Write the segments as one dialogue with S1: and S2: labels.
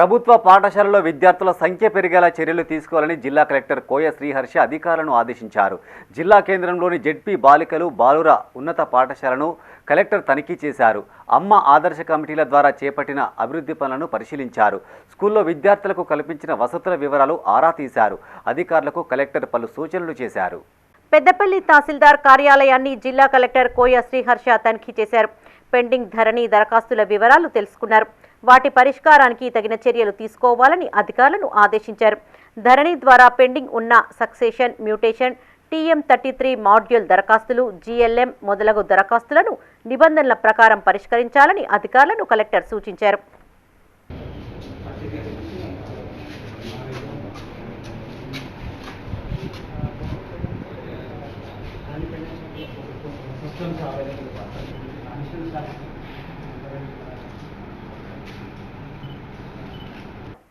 S1: ప్రభుత్వ పాఠశాలలో విద్యార్థుల సంఖ్య పెరిగేలా చర్యలు తీసుకోవాలని జిల్లా కలెక్టర్ కోయ శ్రీహర్ష అధికారులను ఆదేశించారు. జిల్లా కేంద్రంలోని జెడ్పీ బాలికలు బాలుర ఉన్నత పాఠశాలను కలెక్టర్ తనిఖీ చేశారు. అమ్మ ఆదర్శ కమిటీల ద్వారా చేపట్టిన అభివృద్ధి పనులను పరిశీలించారు. స్కూల్లో విద్యార్థులకు కల్పించిన వసతుల వివరాలు ఆరా తీశారు. అధికారులకు కలెక్టర్ పలు సూచనలు చేశారు.
S2: పెద్దపల్లి తహసీల్దార్ కార్యాలయాన్ని జిల్లా కలెక్టర్ కోయ శ్రీహర్ష తనిఖీ చేశారు. పెండింగ్ ధరణి దరఖాస్తుల వివరాలు తెలుసుకున్నారు. వాటి పరిష్కారానికి తగిన చర్యలు తీసుకోవాలని అధికారులను ఆదేశించారు. ధరణి ద్వారా పెండింగ్ ఉన్న succession mutation TM thirty three module దరఖాస్తులు జీఎల్ఎం మొదలగు దరఖాస్తులను నిబంధనల ప్రకారం పరిష్కరించాలని అధికారులను కలెక్టర్ సూచించారు.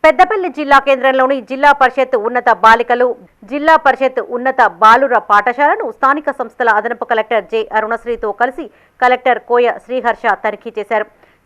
S2: పెద్దపల్లి జిల్లా కేంద్రంలోని జిల్లా పరిషత్ ఉన్నత బాలికలు జిల్లా పరిషత్ ఉన్నత బాలుర పాఠశాలను స్థానిక సంస్థల అదనపు కలెక్టర్ జె. అరుణశ్రీతో కలిసి కలెక్టర్ కోయ శ్రీహర్ష తనిఖీ చేశారు.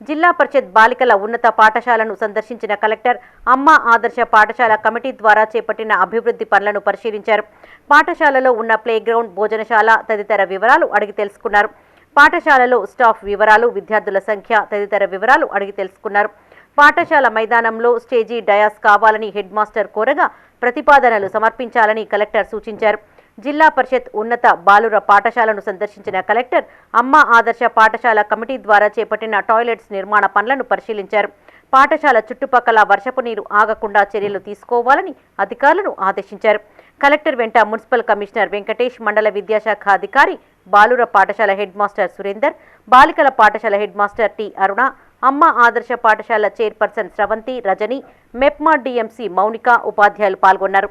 S2: జిల్లా పరిషత్ బాలికల ఉన్నత పాఠశాలను సందర్శించిన కలెక్టర్ అమ్మ ఆదర్శ పాఠశాల కమిటీ ద్వారా చేపట్టిన అభివృద్ధి పనులను పరిశీలించారు. పాఠశాలలో ఉన్న ప్లేగ్రౌండ్ భోజనశాల తదితర వివరాలు అడిగి తెలుసుకున్నారు. పాఠశాలలో స్టాఫ్ వివరాలు విద్యార్థుల సంఖ్య తదితర వివరాలు అడిగి తెలుసుకున్నారు. పాఠశాల మైదానంలో స్టేజీ డయాస్ కావాలని హెడ్ మాస్టర్ కోరగా ప్రతిపాదనలు సమర్పించాలని కలెక్టర్ సూచించారు. జిల్లా పరిషత్ ఉన్నత బాలుర పాఠశాలను సందర్శించిన కలెక్టర్ అమ్మ ఆదర్శ పాఠశాల కమిటీ ద్వారా చేపట్టిన టాయిలెట్స్ నిర్మాణ పనులను పరిశీలించారు. పాఠశాల చుట్టుపక్కల వర్షపు నీరు ఆగకుండా చర్యలు తీసుకోవాలని అధికారులను ఆదేశించారు. కలెక్టర్ వెంట మున్సిపల్ కమిషనర్ వెంకటేష్ మండల విద్యాశాఖ అధికారి బాలుర పాఠశాల హెడ్ మాస్టర్ సురేందర్ బాలికల పాఠశాల హెడ్ మాస్టర్ టి అరుణ అమ్మ ఆదర్శ పాఠశాల చైర్పర్సన్ స్రవంతి రజని మెప్మా డిఎంసి మౌనిక ఉపాధ్యాయులు పాల్గొన్నారు.